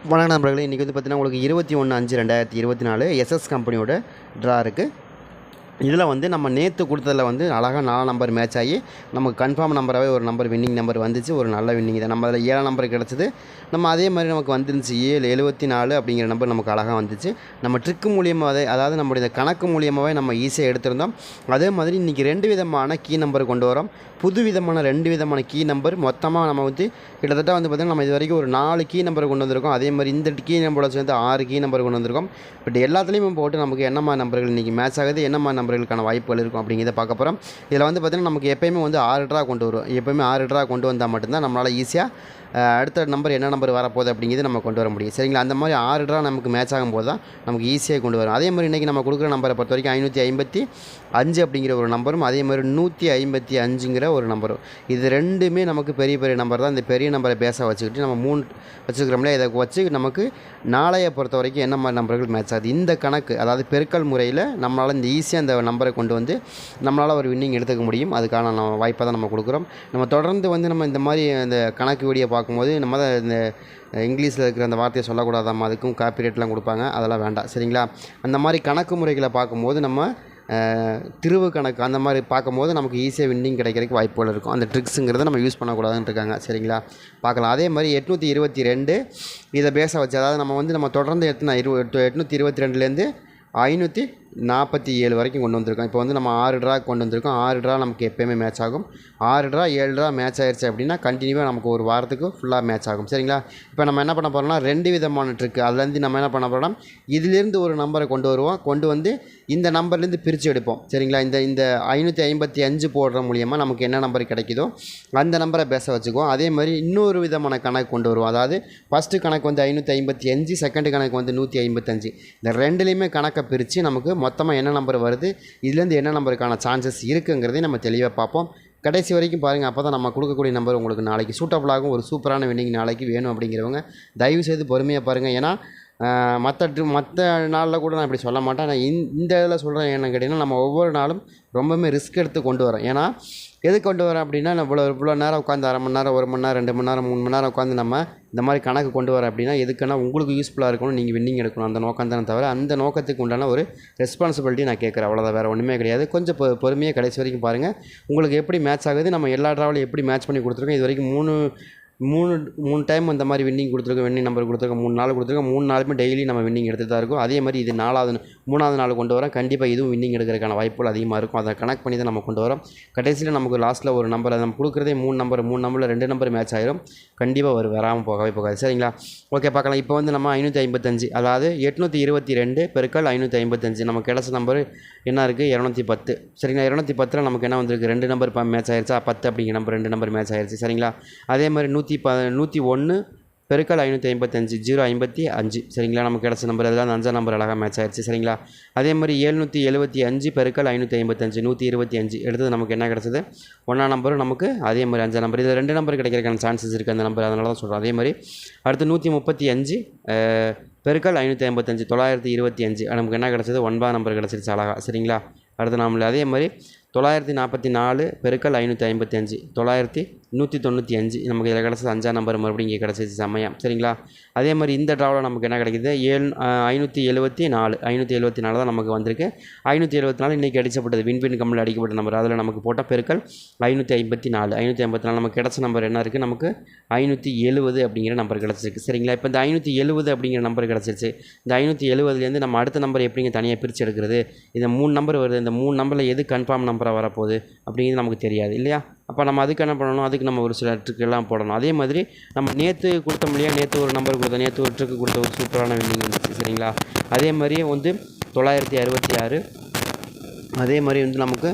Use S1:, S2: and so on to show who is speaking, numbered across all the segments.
S1: வணக்க நண்பர்களே இன்றைக்கி வந்து பார்த்தீங்கன்னா உங்களுக்கு இருபத்தி ஒன்று அஞ்சு ரெண்டாயிரத்தி இருபத்தி நாலு எஸ்எஸ் கம்பெனியோட ட்ரா இருக்குது இதில் வந்து நம்ம நேற்று கொடுத்ததில் வந்து அழகாக நாலு நம்பர் மேட்ச் ஆகி நமக்கு கன்ஃபார்ம் நம்பராகவே ஒரு நம்பர் வின்னிங் நம்பர் வந்துச்சு ஒரு நல்ல வின்னிங் தான். நம்ம அதில் ஏழாம் நம்பர் கிடச்சிது. நம்ம அதே மாதிரி நமக்கு வந்துருந்துச்சு ஏழு எழுபத்தி நாலு அப்படிங்கிற நம்பர் நமக்கு அழகாக வந்துச்சு. நம்ம ட்ரிக்கு மூலியமாகவே அதாவது நம்மளுடைய இந்த கணக்கு மூலியமாகவே நம்ம ஈஸியாக எடுத்திருந்தோம். அதே மாதிரி இன்றைக்கி ரெண்டு விதமான கீ நம்பர் கொண்டு வரோம். புது விதமான ரெண்டு விதமான கீ நம்பர் மொத்தமாக நம்ம வந்து கிட்டத்தட்ட வந்து பார்த்திங்கன்னா நம்ம இது வரைக்கும் ஒரு நாலு கீ நம்பர் கொண்டு வந்திருக்கோம். அதே மாதிரி இந்த கீ நம்பரோட சேர்ந்து ஆறு கீ நம்பர் கொண்டு வந்திருக்கோம். பட் எல்லாத்துலேயுமே போட்டு நமக்கு என்னம்மா நம்பர்கள் இன்றைக்கி மேட்ச் ஆகுது என்னம்மா நம்பர்களுக்கான வாய்ப்புகள் இருக்கும் அப்படிங்கிறத பார்க்க போகிறோம் இதில் வந்து பார்த்திங்கன்னா நமக்கு எப்போயுமே வந்து ஆறு ட்ரா கொண்டு வரும். எப்போயுமே ஆறு ட்ரா கொண்டு வந்தால் மட்டும்தான் நம்மளால் ஈஸியாக அடுத்த நம்பர் என்ன நம்பர் வரப்போகுது அப்படிங்கிறது நம்ம கொண்டு வர முடியும். சரிங்களா? அந்த மாதிரி ஆறு ட்ரா நமக்கு மேட்ச் ஆகும்போது தான் நமக்கு ஈஸியாக கொண்டு வரும். அதே மாதிரி இன்றைக்கி நம்ம கொடுக்குற நம்பரை பொறுத்த வரைக்கும் ஐநூற்றி ஐம்பத்தி அஞ்சு அப்படிங்கிற ஒரு நம்பரும் அதே மாதிரி நூற்றி ஐம்பத்தி அஞ்சுங்கிற ஒரு நம்பரும் இது ரெண்டுமே நமக்கு பெரிய பெரிய நம்பர் தான். இந்த பெரிய நம்பரை பேச வச்சுக்கிட்டு நம்ம மூணு வச்சுக்கிறோம்ல இதை வச்சு நமக்கு நாளைய பொறுத்த வரைக்கும் என்ன மாதிரி நம்பர்கள் மேட்ச் ஆகுது? இந்த கணக்கு அதாவது பெருக்கல் முறையில் நம்மளால் இந்த ஈஸியாக அந்த நம்பரை கொண்டு வந்து நம்மளால் ஒரு வின்னிங் எடுத்துக்க முடியும். அதுக்கான நம்ம வாய்ப்பை தான் நம்ம கொடுக்குறோம். நம்ம தொடர்ந்து வந்து நம்ம இந்த மாதிரி அந்த கணக்கு வீடியோ பார்க்கும்போது நம்ம தான் இந்த இங்கிலீஷில் இருக்கிற அந்த வார்த்தையை சொல்லக்கூடாதாம்மா அதுக்கும் காப்பிரைட்லாம் கொடுப்பாங்க. அதெல்லாம் வேண்டாம். சரிங்களா? அந்த மாதிரி கணக்கு முறைகளை பார்க்கும்போது நம்ம திருவு கணக்கு அந்த மாதிரி பார்க்கும்போது நமக்கு ஈஸியாக வின்னிங் கிடைக்கிறதுக்கு வாய்ப்புகள் இருக்கும். அந்த ட்ரிக்ஸுங்கிறத நம்ம யூஸ் பண்ணக்கூடாதுன்னு இருக்காங்க. சரிங்களா? பார்க்கலாம். அதே மாதிரி எட்நூற்றி இருபத்தி ரெண்டு இதை பேச வச்சு அதாவது நம்ம வந்து நம்ம தொடர்ந்து எத்தனை இரு எட்நூற்றி இருபத்தி ரெண்டுலேருந்து ஐநூற்றி நாற்பத்தி ஏழு வரைக்கும் கொண்டு வந்திருக்கோம். இப்போ வந்து நம்ம ஆறு ட்ரா கொண்டு வந்திருக்கோம். ஆறு ட்ரா நமக்கு எப்போயுமே மேட்ச் ஆகும். ஆறு ட்ரா ஏழு ட்ரா மேட்ச் ஆயிடுச்சு அப்படின்னா கண்டினியூவாக நமக்கு ஒரு வாரத்துக்கு ஃபுல்லாக மேட்ச் ஆகும். சரிங்களா? இப்போ நம்ம என்ன பண்ண போகிறோம்னா ரெண்டு விதமான ட்ரிக்கு அதுலேருந்து நம்ம என்ன பண்ண போகிறோம் இதிலேருந்து ஒரு நம்பரை கொண்டு வருவோம். கொண்டு வந்து இந்த நம்பர்லேருந்து பிரித்து எடுப்போம். சரிங்களா? இந்த இந்த ஐநூற்றி ஐம்பத்தி அஞ்சு போடுற மூலியமாக நமக்கு என்ன நம்பர் கிடைக்குதோ அந்த நம்பரை பேச வச்சுக்குவோம். அதே மாதிரி இன்னொரு விதமான கணக்கு கொண்டு வருவோம். அதாவது ஃபஸ்ட்டு கணக்கு வந்து ஐநூற்றி ஐம்பத்தி அஞ்சு செகண்ட் கணக்கு வந்து நூற்றி ஐம்பத்தஞ்சு. இந்த ரெண்டுலேயுமே கணக்கு பிரித்து நமக்கு மொத்தமாக என்ன நம்பர் வருது இதுலேருந்து என்ன நம்பருக்கான சான்சஸ் இருக்குங்கிறதையும் நம்ம தெளிவாக பார்ப்போம். கடைசி வரைக்கும் பாருங்கள் அப்போ தான் நம்ம கொடுக்கக்கூடிய நம்பர் உங்களுக்கு நாளைக்கு சூட்டபுளாகும் ஒரு சூப்பரான வின்னிங் நாளைக்கு வேணும் அப்படிங்கிறவங்க தயவு செய்து பொறுமையாக பாருங்கள் ஏன்னா மற்ற மற்ற நாளில் கூட நான் இப்படி சொல்ல மாட்டேன். நான் இந்த இதில் சொல்கிறேன் என்ன கேட்டிங்கன்னா நம்ம ஒவ்வொரு நாளும் ரொம்பவுமே ரிஸ்க் எடுத்து கொண்டு வரோம் ஏன்னா எதுக்கு கொண்டு வரோம் அப்படின்னா இவ்வளோ இவ்வளோ நேரம் உட்காந்து அரை மணி நேரம் ஒரு மணி நேரம் ரெண்டு மணி நேரம் மூணு மணி நேரம் உட்காந்து நம்ம இந்த மாதிரி கணக்கு கொண்டு வரோம் அப்படின்னா எதுக்குன்னா உங்களுக்கு யூஸ்ஃபுல்லாக இருக்கணும் நீங்கள் வின்னிங் எடுக்கணும். அந்த நோக்கம் தானே தவிர அந்த நோக்கத்துக்கு உண்டான ஒரு ரெஸ்பான்சிபிலிட்டி நான் கேட்குறேன். அவ்வளோதான் வேறு ஒன்றுமே கிடையாது. கொஞ்சம் பொ பொறுமையாக கடைசி வரைக்கும் பாருங்கள் உங்களுக்கு எப்படி மேட்ச் ஆகுது? நம்ம எல்லா ட்ராவலையும் எப்படி மேட்ச் பண்ணி கொடுத்துருக்கோம்? இது வரைக்கும் மூணு மூணு மூணு டைம் இந்த மாதிரி வின்னிங் கொடுத்துருக்கோம் வின்னிங் நம்பர் கொடுத்துருக்கோம் மூணு நாள் கொடுத்துருக்கோம் மூணு நாளுமே டெய்லி நம்ம வின்னிங் எடுத்துகிட்டு தான் இருக்கும். அதே மாதிரி இது நாலாவது மூணாவது நாள் கொண்டு வரோம். கண்டிப்பாக இதுவும் வின்னிங் எடுக்கிறதுக்கான வாய்ப்புகள் அதிகமாக இருக்கும். அதை கனெக்ட் பண்ணி தான் நம்ம கொண்டு வரோம். கடைசியில் நமக்கு லாஸ்ட்டில் ஒரு நம்பர் நம்ம கொடுக்குறதே மூணு நம்பர் மூணு நம்பரில் ரெண்டு நம்பர் மேட்ச் ஆயிரும். கண்டிப்பாக ஒரு வராமல் போகவே போகாது சரிங்களா? ஓகே பார்க்கலாம். இப்போ வந்து நம்ம ஐநூற்றி ஐம்பத்தஞ்சு அதாவது எட்நூற்றி இருபத்தி ரெண்டு பெருக்கள் ஐநூற்றி ஐம்பத்தஞ்சு. நமக்கு கிடச்ச நம்பர் என்ன இருக்குது இரநூத்தி பத்து. சரிங்களா? இரநூத்தி பத்தில் நமக்கு என்ன வந்திருக்கு? ரெண்டு நம்பர் மேட்ச் ஆயிடுச்சா பத்து அப்படிங்கிற நம்பர் ரெண்டு நம்பர் மேட்ச் ஆயிடுச்சு சரிங்களா? அதே மாதிரி நூற்றி நூற்றி ப நூற்றி ஒன்று பெருக்கல் ஐநூற்றி ஐம்பத்தஞ்சு ஜீரோ ஐம்பத்தி அஞ்சு. சரிங்களா? நமக்கு கிடச்ச நம்பர் அதெல்லாம் அந்த அஞ்சாம் நம்பர் அழகாக மேட்ச் ஆயிடுச்சு. சரிங்களா? அதே மாதிரி ஏழ்நூற்றி எழுபத்தி அஞ்சு பெருக்கல் ஐநூற்றி ஐம்பத்தஞ்சு நூற்றி இருபத்தி அஞ்சு. எடுத்தது நமக்கு என்ன கிடச்சது? ஒன்றாம் நம்பரும் நமக்கு அதே மாதிரி அஞ்சாம் நம்பர் இது ரெண்டு நம்பர் கிடைக்கிறதுக்கான சான்சஸ் இருக்குது அந்த நம்பர் அதனால தான் சொல்கிறோம் அதே மாதிரி அடுத்து நூற்றி முப்பத்தி அஞ்சு பெருக்கல் ஐநூற்றி ஐம்பத்தஞ்சு தொள்ளாயிரத்தி இருபத்தி அஞ்சு. நமக்கு என்ன கிடச்சது? ஒன்பதாம் நம்பர் கிடச்சிருச்சு அழகா. சரிங்களா? அடுத்து நாமளே அதே மாதிரி தொள்ளாயிரத்தி நாற்பத்தி நாலு பெருக்கல் ஐநூற்றி ஐம்பத்தி அஞ்சு. தொள்ளாயிரத்தி நூற்றி தொண்ணூற்றி அஞ்சு. நமக்கு இதில் கிடச்சது அஞ்சாம் நம்பர் மறுபடியும் இங்கே கிடச்சிச்சு சமயம் சரிங்களா? அதே மாதிரி இந்த ட்ராவில் நமக்கு என்ன கிடைக்குது? ஏழு ஐநூற்றி எழுபத்தி நாலு. ஐநூற்றி எழுபத்தி நாலு தான் நமக்கு வந்திருக்கு. ஐநூற்றி எழுபத்தி நாலு இன்றைக்கி அடிச்சப்பட்டது. விண்வின் கம்மில் அடிக்கப்பட்ட நம்பர் அதில் நமக்கு போட்ட பெருக்கல் ஐநூற்றி ஐம்பத்தி நாலு. ஐநூற்றி ஐம்பத்தி நாலு நமக்கு கிடச்ச நம்பர் என்ன இருக்குது நமக்கு ஐநூற்றி எழுபது அப்படிங்கிற நம்பர் கிடச்சிருக்கு. சரிங்களா? இப்போ இந்த ஐநூற்றி எழுபது அப்படிங்கிற நம்பர் கிடச்சிருச்சு. இந்த ஐநூற்றி எழுபதுலேருந்து நம்ம அடுத்த நம்பர் எப்படிங்க தனியாக பிரித்து எடுக்கிறது? இந்த மூணு நம்பர் வருது. இந்த மூணு நம்பரில் எது கன்ஃபார்ம் நம்பராக வரப்போகுது அப்படிங்கிறது நமக்கு தெரியாது இல்லையா? அப்போ நம்ம அதுக்கு என்ன பண்ணணும்? அதுக்கு நம்ம ஒரு சில ட்ரிக் எல்லாம் போடணும். அதே மாதிரி நம்ம நேற்று கொடுத்தோம் இல்லையா நேற்று ஒரு நம்பர் கொடுத்தோம். நேற்று ஒரு ட்ரிக்கு கொடுத்த ஒரு சூப்பரான வின்னிங் இருந்துச்சு சரிங்களா? அதே மாதிரியே வந்து தொள்ளாயிரத்தி அறுபத்தி ஆறு அதே மாதிரி வந்து நமக்கு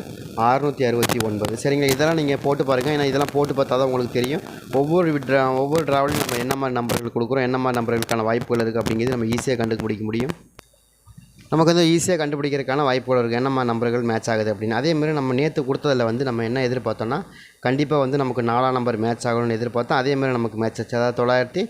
S1: அறுநூற்றி அறுபத்தி ஒன்பது சரிங்களா? இதெல்லாம் நீங்கள் போட்டு பாருங்கள் ஏன்னா இதெல்லாம் போட்டு பார்த்தா தான் உங்களுக்கு தெரியும். ஒவ்வொரு ட்ரா ஒவ்வொரு ட்ராவலையும் நம்ம என்ன மாதிரி நம்பர்கள் கொடுக்குறோம்? என்ன மாதிரி நம்பர்களுக்கான வாய்ப்புகள் இருக்குது அப்படிங்கிறது நம்ம ஈஸியாக கண்டுபிடிக்க முடியும். நமக்கு வந்து ஈஸியாக கண்டுபிடிக்கிறதுக்கான வாய்ப்புகள் இருக்குது என்னம்மா நம்பர்கள் மேட்ச் ஆகுது அப்படின்னு. அதே மாதிரி நம்ம நேற்று கொடுத்ததில் வந்து நம்ம என்ன எதிர்பார்த்தோன்னா கண்டிப்பாக வந்து நமக்கு நாலாம் நம்பர் மேட்ச் ஆகணும்னு எதிர்பார்த்தோம். அதே மாதிரி நமக்கு மேட்ச் ஆச்சு. அதாவது தொள்ளாயிரத்தி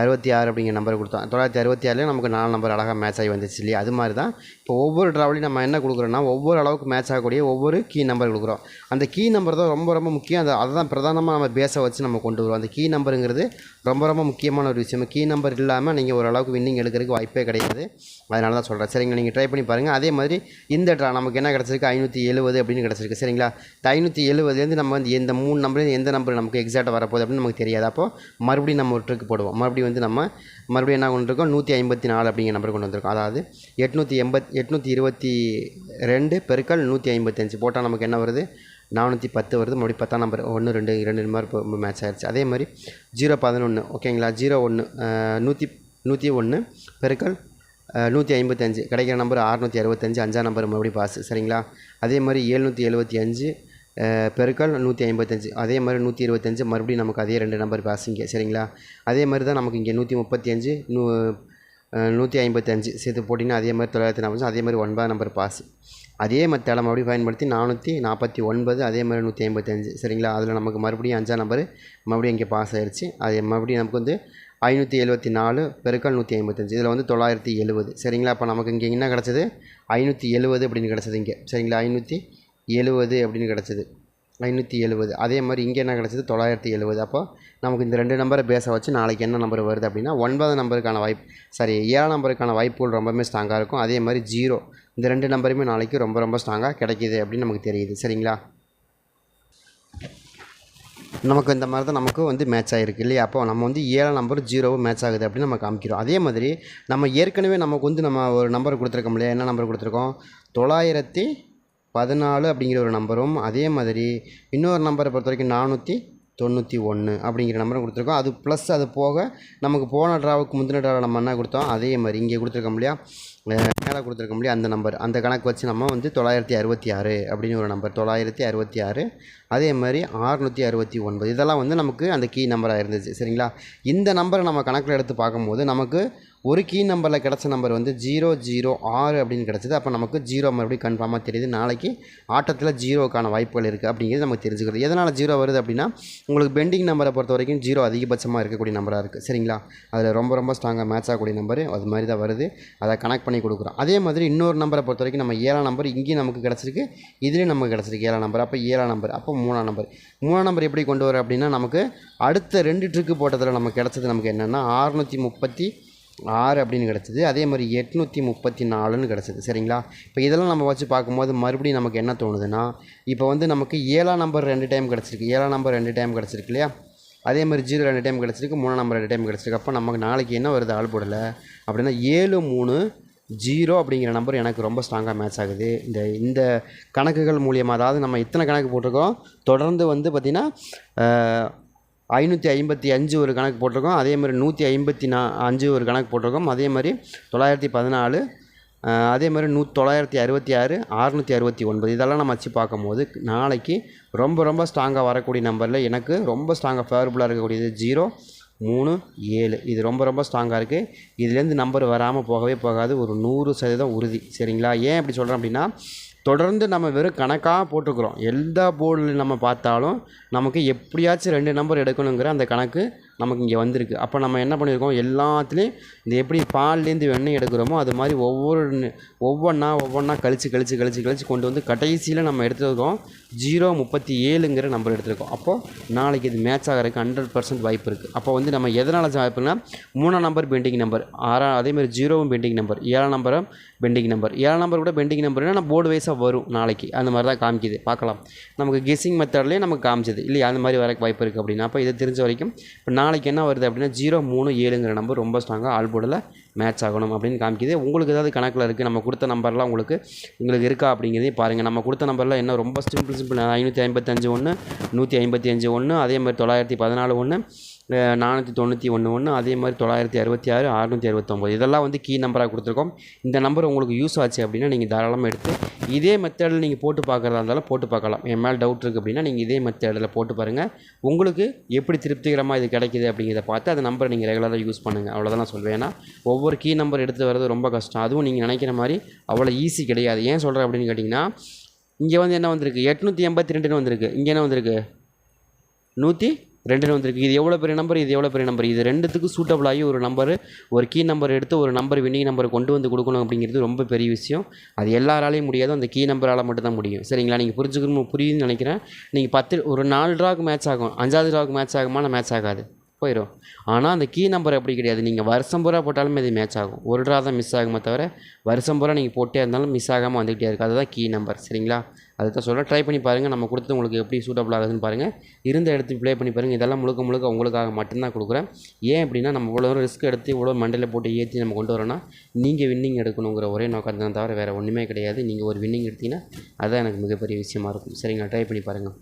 S1: அறுபத்தி ஆறு அப்படிங்கிற நம்பர் கொடுத்தோம். தொள்ளாயிரத்தி அறுபத்தி ஆறுலேயே நமக்கு நாலு நம்பர் அழகாக மேட்ச் ஆகி வந்துச்சு இல்லையா? அது மாதிரி தான் இப்போ ஒவ்வொரு ட்ராவலையும் நம்ம என்ன கொடுக்குறோன்னா ஒவ்வொரு அளவுக்கு மேட்ச் ஆகக்கூடிய ஒவ்வொரு கீ நம்பர் கொடுக்குறோம். அந்த கீ நம்பர் தான் ரொம்ப ரொம்ப முக்கியம். அதை அதுதான் பிரதானமாக நம்ம பேஸை வச்சு நம்ம கொண்டு வருவோம். அந்த கீ நம்பருங்கிறது ரொம்ப ரொம்ப முக்கியமான ஒரு விஷயம். கீ நம்பர் இல்லாமல் நீங்கள் ஓரளவுக்கு வின்னிங் எடுக்கிறதுக்கு வாய்ப்பே கிடையாது. அதனால தான் சொல்கிறேன் சரிங்களா நீங்கள் ட்ரை பண்ணி பாருங்கள் அதே மாதிரி இந்த ட்ரா நமக்கு என்ன கிடச்சிருக்கு? ஐநூற்றி எழுபது அப்படின்னு கிடச்சிருக்கு. சரிங்களா? இந்த ஐநூற்றி எழுபதுலேருந்து நம்ம வந்து எந்த மூணு நம்பர் எந்த நம்பர் நமக்கு எக்ஸாக்டாக வரப்போகுது அப்படின்னு நமக்கு தெரியாது. அப்போ மறுபடியும் நம்ம ஒரு ட்ரிக் போடுவோம். மறுபடியும் வந்து நம்ம மறுபடியும் என்ன கொண்டு இருக்கோம் நூற்றி ஐம்பத்தி நாலு அப்படிங்கிற நம்பர் கொண்டு வந்திருக்கோம். அதாவது எட்நூற்றி எண்பத் எட்நூற்றி இருபத்தி ரெண்டு பெருக்கல் நூற்றி ஐம்பத்தஞ்சு போட்டால் நமக்கு என்ன வருது? நானூற்றி பத்து வருது. மறுபடியும் பத்தாம் நம்பர் ஒன்று ரெண்டு ரெண்டு நம்பர் இப்போ மேட்ச் ஆயிடுச்சு அதே மாதிரி ஜீரோ பதினொன்று ஓகேங்களா? ஜீரோ ஒன்று நூற்றி நூற்றி ஒன்று பெருக்கல் நூற்றி ஐம்பத்தஞ்சு கிடைக்கிற நம்பர் அறுநூற்றி அறுபத்தஞ்சு அஞ்சாம் நம்பர் மறுபடியும் பாஸ் சரிங்களா? அதே மாதிரி ஏழ்நூற்றி எழுபத்தி அஞ்சு பெருக்கல் நூற்றி ஐம்பத்தஞ்சு. அதே மாதிரி நூற்றி இருபத்தஞ்சு மறுபடியும் நமக்கு அதே ரெண்டு நம்பர் பாசிங்க சரிங்களா? அதே மாதிரி தான் நமக்கு இங்கே நூற்றி முப்பத்தி அஞ்சு நூ நூற்றி ஐம்பத்தஞ்சு சேர்த்து போட்டிங்கன்னா அதே மாதிரி தொள்ளாயிரத்தி நாற்பத்தஞ்சு அதே மாதிரி ஒன்பதாம் நம்பர் பாஸ் அதே மெத்தடை மறுபடியும் பயன்படுத்தி நானூற்றி நாற்பத்தி ஒன்பது அதே மாதிரி நூற்றி ஐம்பத்தஞ்சு சரிங்களா? அதில் நமக்கு மறுபடியும் அஞ்சாம் நம்பர் மறுபடியும் இங்கே பாஸ் ஆயிடுச்சு அது மறுபடியும் நமக்கு வந்து ஐநூற்றி எழுபத்தி நாலு பெருக்கல் நூற்றி ஐம்பத்தஞ்சு. இதில் வந்து தொள்ளாயிரத்தி எழுபது சரிங்களா? அப்போ நமக்கு இங்கே என்ன கிடச்சது? ஐநூற்றி எழுபது அப்படின்னு கிடச்சது இங்கே சரிங்களா? ஐநூற்றி எழுபது அப்படின்னு கிடச்சது. ஐநூற்றி எழுபது அதே மாதிரி இங்கே என்ன கிடச்சிது? தொள்ளாயிரத்தி எழுபது அப்போ நமக்கு இந்த ரெண்டு நம்பரை பேச வச்சு நாளைக்கு என்ன நம்பர் வருது அப்படின்னா ஒன்பது நம்பருக்கான வாய்ப்பு. சாரி ஏழாம் நம்பருக்கான வாய்ப்புகள் ரொம்பவுமே ஸ்ட்ராங்காக இருக்கும். அதே மாதிரி ஜீரோ இந்த ரெண்டு நம்பருமே நாளைக்கு ரொம்ப ரொம்ப ஸ்ட்ராங்காக கிடைக்கிது அப்படின்னு நமக்கு தெரியுது. சரிங்களா? நமக்கு இந்த மாதிரி தான் நமக்கு வந்து மேட்ச் ஆகிருக்கு இல்லையா? அப்போ நம்ம வந்து ஏழாம் நம்பர் ஜீரோவும் மேட்ச் ஆகுது அப்படின்னு நம்ம காமிக்கிறோம். அதே மாதிரி நம்ம ஏற்கனவே நமக்கு வந்து நம்ம ஒரு நம்பர் கொடுத்துருக்கோம் இல்லையா? என்ன நம்பர் கொடுத்துருக்கோம்? தொள்ளாயிரத்தி பதினாலு அப்படிங்கிற ஒரு நம்பரும் அதே மாதிரி இன்னொரு நம்பரை பொறுத்த வரைக்கும் நானூற்றி தொண்ணூற்றி ஒன்று அப்படிங்கிற நம்பரும் கொடுத்துருக்கோம். அது ப்ளஸ் அது போக நமக்கு போன ட்ராவுக்கு முந்தின ட்ராவை நம்ம என்ன கொடுத்தோம்? அதே மாதிரி இங்கே கொடுத்துருக்கோம் இல்லையா? மேலே கொடுத்துருக்கோம் இல்லையா? அந்த நம்பர். அந்த கணக்கு வச்சு நம்ம வந்து தொள்ளாயிரத்தி அறுபத்தி ஆறு அப்படின்னு ஒரு நம்பர். தொள்ளாயிரத்தி அறுபத்தி ஆறு. அதே மாதிரி ஆறுநூற்றி அறுபத்தி ஒன்பது. இதெல்லாம் வந்து நமக்கு அந்த கீ நம்பராக இருந்துச்சு. சரிங்களா? இந்த நம்பரை நம்ம கணக்கில் எடுத்து பார்க்கும்போது நமக்கு ஒரு கீ நம்பரில் கிடச்ச நம்பர் வந்து ஜீரோ ஜீரோ ஆறு அப்படின்னு கிடச்சிது. அப்போ நமக்கு ஜீரோ மறுபடியும் கன்ஃபார்மாக தெரியுது. நாளைக்கு ஆட்டத்தில் ஜீரோக்கான வாய்ப்புகள் இருக்குது அப்படிங்கிறது நமக்கு தெரிஞ்சுக்கிறது. எதனால் ஜீரோ வருது அப்படின்னா உங்களுக்கு பெண்டிங் நம்பரை பொறுத்த வரைக்கும் ஜீரோ அதிகபட்சமாக இருக்கக்கூடிய நம்பராக இருக்குது சரிங்களா? அதில் ரொம்ப ரொம்ப ஸ்ட்ராங்காக மேட்ச் ஆகக்கூடிய நம்பர் அது மாதிரி தான் வருது. அதை கனெக்ட் பண்ணி கொடுக்குறோம். அதே மாதிரி இன்னொரு நம்பரை பொறுத்த வரைக்கும் நம்ம ஏழாம் நம்பர் இங்கேயும் நமக்கு கிடச்சிருக்கு. இதுலேயும் நமக்கு கிடச்சிருக்கு ஏழாம் நம்பர் அப்போ ஏழாம் நம்பர் அப்போ மூணாம் நம்பர் மூணாம் நம்பர் எப்படி கொண்டு வர அப்படின்னா நமக்கு அடுத்த ரெண்டு ட்ரிக்கு போட்டதில் நமக்கு கிடச்சது நமக்கு என்னென்னா அறுநூற்றி முப்பத்தி ஆறு அப்படின்னு கிடச்சிது. அதே மாதிரி எட்நூற்றி முப்பத்தி நாலுன்னு கிடச்சிது. சரிங்களா? இப்போ இதெல்லாம் நம்ம வச்சு பார்க்கும்போது மறுபடியும் நமக்கு என்ன தோணுதுன்னா இப்போ வந்து நமக்கு ஏழாம் நம்பர் ரெண்டு டைம் கிடச்சிருக்கு. ஏழாம் நம்பர் ரெண்டு டைம் கிடச்சிருக்கு இல்லையா? அதே மாதிரி ஜீரோ ரெண்டு டைம் கிடச்சிருக்கு மூணாம் நம்பர் ரெண்டு டைம் கிடச்சிருக்கு. அப்போ நமக்கு நாளைக்கு என்ன வருது? ஆள் அப்படின்னா ஏழு மூணு ஜீரோ அப்படிங்கிற நம்பர் எனக்கு ரொம்ப ஸ்ட்ராங்காக மேட்ச் ஆகுது. இந்த இந்த கணக்குகள் மூலியமாக அதாவது நம்ம இத்தனை கணக்கு போட்டிருக்கோம். தொடர்ந்து வந்து பார்த்திங்கன்னா ஐநூற்றி ஐம்பத்தி அஞ்சு ஒரு கணக்கு போட்டிருக்கோம். அதே மாதிரி நூற்றி ஐம்பத்தி நா அஞ்சு ஒரு கணக்கு போட்டிருக்கோம். அதே மாதிரி தொள்ளாயிரத்தி பதினாலு அதே மாதிரி நூ தொள்ளாயிரத்தி அறுபத்தி ஆறு அறுநூற்றி அறுபத்தி ஒன்பது. இதெல்லாம் நம்ம வச்சு பார்க்கும்போது நாளைக்கு ரொம்ப ரொம்ப ஸ்ட்ராங்காக வரக்கூடிய நம்பரில் எனக்கு ரொம்ப ஸ்ட்ராங்காக ஃபேவரபுளாக இருக்கக்கூடியது ஜீரோ மூணு ஏழு. இது ரொம்ப ரொம்ப ஸ்ட்ராங்காக இருக்குது இதுலேருந்து நம்பர் வராமல் போகவே போகாது. ஒரு நூறு சதவீதம் உறுதி. சரிங்களா? ஏன் அப்படி சொல்கிறேன் அப்படின்னா தொடர்ந்து நம்ம வெறும் கணக்காக போட்டுக்கிறோம். எந்த போர்டில் நம்ம பார்த்தாலும் நமக்கு எப்படியாச்சும் ரெண்டு நம்பர் எடுக்கணுங்கிற அந்த கணக்கு நமக்கு இங்கே வந்திருக்கு. அப்போ நம்ம என்ன பண்ணியிருக்கோம்? எல்லாத்துலேயும் இந்த எப்படி பால்லேருந்து வெண்ணெய் எடுக்கிறோமோ அது மாதிரி ஒவ்வொரு ஒவ்வொன்றா ஒவ்வொன்றா கழிச்சு கழிச்சு கழிச்சு கழிச்சு கொண்டு வந்து கடைசியில் நம்ம எடுத்துருக்கோம். ஜீரோ முப்பத்தி ஏழுங்கிற நம்பர் எடுத்திருக்கோம். அப்போது நாளைக்கு இது மேட்ச் ஆகிறதுக்கு ஹண்ட்ரட் பர்சன்ட் வாய்ப்பு இருக்குது அப்போ வந்து நம்ம எதனால் வாய்ப்புனா மூணாம் நம்பர் பெண்டிங் நம்பர் ஆறாம் அதேமாதிரி ஜீரோவும் பெண்டிங் நம்பர் ஏழாம் நம்பரும் பெண்டிங் நம்பர் ஏழாம் நம்பர் கூட பெண்டிங் நம்பர்னா நம்ம போர்டு வைஸாக வரும் நாளைக்கு. அந்த மாதிரி தான் காமிக்குது. பார்க்கலாம். நமக்கு கெஸ்ஸிங் மெத்தட்லேயே நமக்கு காமிச்சது. இல்லையா அந்த மாதிரி வர வாய்ப்பு இருக்குது அப்படின்னா. அப்போ இதை தெரிஞ்ச வரைக்கும் இப்போ நாளைக்கு என்ன வருது அப்படின்னா ஜீரோ மூணு ஏழுங்கிற நம்பர் ரொம்ப ஸ்ட்ராங்காக ஆல் போர்டில் மேட்ச் ஆகணும் அப்படின்னு காமிக்குது. உங்களுக்கு ஏதாவது கணக்கில் இருக்குது நம்ம கொடுத்த நம்பர்லாம் உங்களுக்கு உங்களுக்கு இருக்கா அப்படிங்கிறதையும் பாருங்கள் நம்ம கொடுத்த நம்பர்லாம் என்ன? ரொம்ப சிம்பிள் சிம்பிள் ஐநூற்றி ஐம்பத்தஞ்சு ஒன்று நூற்றி ஐம்பத்தி அஞ்சு ஒன்று அதே மாதிரி தொள்ளாயிரத்தி பதினாலு ஒன்று நானூற்றி தொண்ணூற்றி ஒன்று ஒன்று அதே மாதிரி தொள்ளாயிரத்தி அறுபத்தி ஆறு அறுநூற்றி அறுபத்தொம்போது. இதெல்லாம் வந்து கீ நம்பராக கொடுத்துருக்கோம். இந்த நம்பர் உங்களுக்கு யூஸ் ஆச்சு அப்படின்னா நீங்கள் தாராளமாக எடுத்து இதே மெத்தடில் நீங்கள் போட்டு பார்க்குறதா இருந்தாலும் போட்டு பார்க்கலாம். என் மேலே டவுட் இருக்குது அப்படின்னா நீங்கள் இதே மெத்தடில் போட்டு பாருங்கள் உங்களுக்கு எப்படி திருப்திகரமாக இது கிடைக்குது அப்படிங்கிறத பார்த்து அந்த நம்பரை நீங்கள் ரெகுலராக யூஸ் பண்ணுங்கள் அவ்வளோதான் நான் சொல்வேன். ஏன்னா ஒவ்வொரு கீ நம்பர் எடுத்து வர்றது ரொம்ப கஷ்டம். அதுவும் நீங்கள் நினைக்கிற மாதிரி அவ்வளோ ஈஸி கிடையாது. ஏன் சொல்கிறேன் அப்படின்னு கேட்டிங்கன்னா இங்கே வந்து என்ன வந்திருக்கு? எட்நூற்றி எண்பத்தி ரெண்டுன்னு வந்திருக்கு. இங்கே என்ன வந்திருக்கு? நூற்றி ரெண்டுன்னு வந்திருக்கு. இது எவ்வளோ பெரிய நம்பர் இது எவ்வளோ பெரிய நம்பர் இது ரெண்டுத்துக்கும் சூட்டபிள் ஆகி ஒரு நம்பர் ஒரு கீ நம்பர் எடுத்து ஒரு நம்பர் வின்னிங் நம்பர் கொண்டு வந்து கொடுக்கணும் அப்படிங்கிறது ரொம்ப பெரிய விஷயம். அது எல்லாராலையும் முடியாது. அந்த கீ நம்பரால் மட்டும்தான் முடியும். சரிங்களா? நீங்கள் புரிஞ்சுக்கணும் புரியுதுன்னு நினைக்கிறேன். நீங்கள் பத்து ஒரு நாலு ட்ராவுக்கு மேட்ச் ஆகும். அஞ்சாவது ட்ராவுக்கு மேட்ச் ஆகுமானா மேட்ச் ஆகாது. போயிடும் ஆனால் அந்த கீ நம்பர் அப்படி கிடையாது. நீங்கள் வருஷம் பூரா போட்டாலுமே இது மேட்ச் ஆகும். ஒரு ட்ரா தான் மிஸ் ஆகுமே தவிர வருஷம் பூரா நீங்கள் போட்டே இருந்தாலும் மிஸ் ஆகாமல் வந்துக்கிட்டே இருக்குது அதுதான் கீ நம்பர் சரிங்களா? அதை தான் சொல்கிறேன் ட்ரை பண்ணி பாருங்கள் நம்ம கொடுத்து உங்களுக்கு எப்படி சூட்டபிள் ஆகுதுன்னு பாருங்கள் இருந்த இடத்துக்கு ப்ளே பண்ணி பாருங்கள் இதெல்லாம் முழுக்க முழுக்க உங்களுக்காக மட்டும்தான் கொடுக்குறேன். ஏன் அப்படின்னா நம்ம இவ்வளோ ரிஸ்க் எடுத்து இவ்வளோ மண்டையில் போட்டு ஏற்றி நம்ம கொண்டு வரோன்னா நீங்கள் வின்னிங் எடுக்கணுங்கிற ஒரே நோக்கம் தான் தவிர வேறு ஒன்றுமே கிடையாது. நீங்கள் ஒரு வின்னிங் எடுத்தீங்கன்னா அதுதான் எனக்கு மிகப்பெரிய விஷயமா இருக்கும். சரிங்களா? ட்ரை பண்ணி பாருங்கள்